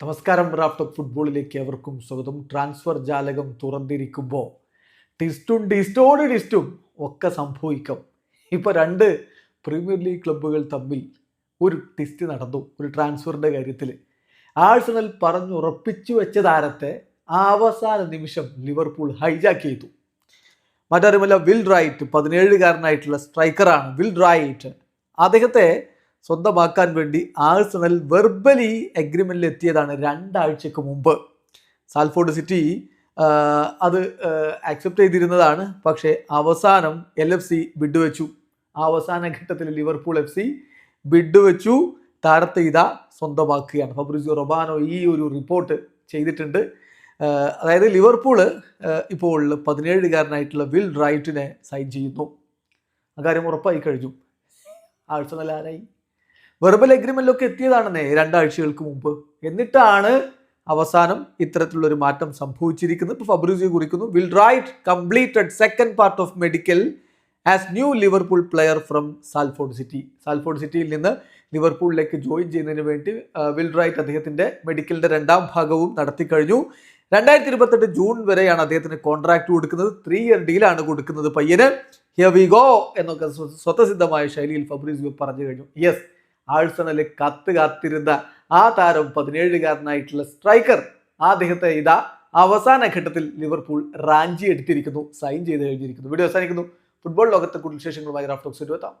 നമസ്കാരം റാഫ്റ്റ് ഫുട്ബോളിലേക്ക് ഏവർക്കും സ്വാഗതം. ട്രാൻസ്ഫർ ജാലകം തുറന്നിരിക്കുമ്പോൾ ടിസ്റ്റും ടിസ്റ്റോട് ടിസ്റ്റും ഒക്കെ സംഭവിക്കും. ഇപ്പോൾ രണ്ട് പ്രീമിയർ ലീഗ് ക്ലബ്ബുകൾ തമ്മിൽ ഒരു ടിസ്റ്റ് നടന്നു ഒരു ട്രാൻസ്ഫറിന്റെ കാര്യത്തിൽ ആഴ്സണൽ പറഞ്ഞുറപ്പിച്ചു വെച്ച താരത്തെ അവസാന നിമിഷം ലിവർപൂൾ ഹൈജാക്ക് ചെയ്തു. മറ്റാരുമല്ല വിൽ റൈറ്റ് പതിനേഴുകാരനായിട്ടുള്ള സ്ട്രൈക്കറാണ് വിൽ റൈറ്റ് അദ്ദേഹത്തെ സ്വന്തമാക്കാൻ വേണ്ടി ആഴ്സണൽ വെർബലി അഗ്രിമെന്റിൽ എത്തിയതാണ് രണ്ടാഴ്ചക്ക് മുമ്പ്. സാൽഫോർഡ് സിറ്റി അത് ആക്സെപ്റ്റ് ചെയ്തിരുന്നതാണ്. പക്ഷേ അവസാനം എൽ എഫ് സി ബിഡ് വെച്ചു ആ അവസാന ഘട്ടത്തിൽ ലിവർപൂൾ എഫ് സി ബിഡ് വെച്ചു താരത്തെ ഇതാ സ്വന്തമാക്കുകയാണ്. ഫബ്രിസിയോ റൊബാനോ ഈ ഒരു റിപ്പോർട്ട് ചെയ്തിട്ടുണ്ട്. അതായത് ലിവർപൂൾ ഇപ്പോൾ പതിനേഴുകാരനായിട്ടുള്ള വിൽ റൈറ്റിനെ സൈൻ ചെയ്യുന്നു. അക്കാര്യം ഉറപ്പായി കഴിഞ്ഞു. ആഴ്ച നല്ല ആരായി? വെർബൽ എഗ്രിമെന്റിലൊക്കെ എത്തിയതാണെന്നേ രണ്ടാഴ്ചകൾക്ക് മുമ്പ്. എന്നിട്ടാണ് അവസാനം ഇത്തരത്തിലുള്ള ഒരു മാറ്റം സംഭവിച്ചിരിക്കുന്നത്. ഇപ്പോൾ ഫബ്രൂസി കുറിക്കുന്നു Will Wright completed second part of medical as new Liverpool player from Salford City Salford സിറ്റിയിൽ നിന്ന് ലിവർപൂളിലേക്ക് ജോയിൻ ചെയ്യുന്നതിന് വേണ്ടി വിൽ റൈറ്റ് അദ്ദേഹത്തിന്റെ മെഡിക്കലിന്റെ രണ്ടാം ഭാഗവും നടത്തി കഴിഞ്ഞു രണ്ടായിരത്തി ഇരുപത്തെട്ട് ജൂൺ വരെയാണ് അദ്ദേഹത്തിന് കോൺട്രാക്ട് കൊടുക്കുന്നത്. ത്രീ ഇയർ ഡീലാണ് കൊടുക്കുന്നത് പയ്യന്. ഹിയർ വി ഗോ എന്നൊക്കെ സ്വതസിദ്ധമായ ശൈലിയിൽ ഫബ്രീസിയോ പറഞ്ഞു കഴിഞ്ഞു. യെസ് ആഴ്സണൽ കത്ത് കാത്തിരുന്ന ആ താരം പതിനേഴുകാരനായിട്ടുള്ള സ്ട്രൈക്കർ. അദ്ദേഹത്തെ ഇതാ അവസാന ഘട്ടത്തിൽ ലിവർപൂൾ റാഞ്ചി എടുത്തിരിക്കുന്നു സൈൻ ചെയ്ത് കഴിഞ്ഞിരിക്കുന്നു വീഡിയോ അവസാനിക്കുന്നു. ഫുട്ബോൾ ലോകത്തെ കൂടുതൽ വിശേഷങ്ങളുമായി റാഫ്റ്റോക്സ് എത്താം